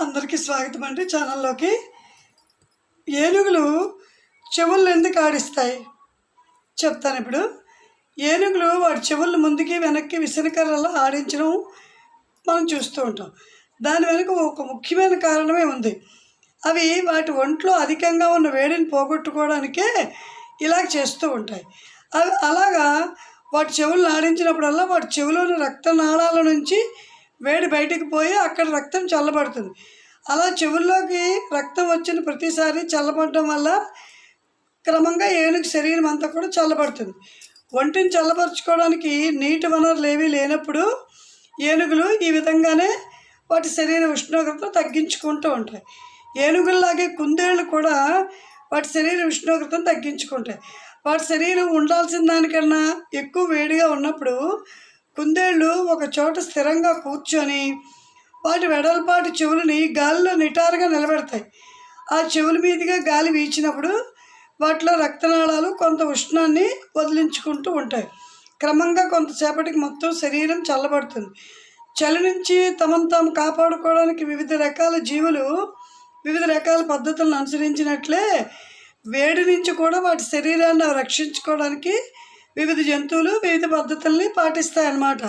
అందరికీ స్వాగతం అండి ఛానల్లోకి. ఏనుగులు చెవులను ఎందుకు ఆడిస్తాయి? చెప్తాను ఇప్పుడు. ఏనుగులు వాటి చెవులను ముందుకి వెనక్కి విసనకర్రలా ఆడించడం మనం చూస్తూ ఉంటాం. దాని వెనుక ఒక ముఖ్యమైన కారణమే ఉంది. అవి వాటి ఒంట్లో అధికంగా ఉన్న వేడిని పోగొట్టుకోవడానికే ఇలా చేస్తూ ఉంటాయి. అవి అలాగా వాటి చెవులను ఆడించినప్పుడల్లా వాటి చెవులోని రక్తనాళాల నుంచి వేడి బయటికి పోయి అక్కడ రక్తం చల్లబడుతుంది. అలా చెవుల్లోకి రక్తం వచ్చిన ప్రతిసారి చల్లబడడం వల్ల క్రమంగా ఏనుగు శరీరం అంతా కూడా చల్లబడుతుంది. ఒంటిని చల్లబరుచుకోవడానికి నీటి వనరులు ఏమీ లేనప్పుడు ఏనుగులు ఈ విధంగానే వాటి శరీర ఉష్ణోగ్రత తగ్గించుకుంటూ ఉంటాయి. ఏనుగుల్లాగే కుందేళ్ళు కూడా వాటి శరీర ఉష్ణోగ్రతను తగ్గించుకుంటాయి. వాటి శరీరం ఉండాల్సిన దానికన్నా ఎక్కువ వేడిగా ఉన్నప్పుడు కుందేళ్ళు ఒక చోట స్థిరంగా కూర్చొని వాటి వెడల్పాటి చెవులని గాలిలో నిటారుగా నిలబెడతాయి. ఆ చెవుల మీదుగా గాలి వీచినప్పుడు వాటిలో రక్తనాళాలు కొంత ఉష్ణాన్ని వదిలించుకుంటూ ఉంటాయి. క్రమంగా కొంతసేపటికి మొత్తం శరీరం చల్లబడుతుంది. చలి నుంచి తమను తాము కాపాడుకోవడానికి వివిధ రకాల జీవులు వివిధ రకాల పద్ధతులను అనుసరించినట్లే వేడి నుంచి కూడా వాటి శరీరాన్ని రక్షించుకోవడానికి వివిధ జంతువులు వివిధ పద్ధతుల్ని పాటిస్తాయి అన్నమాట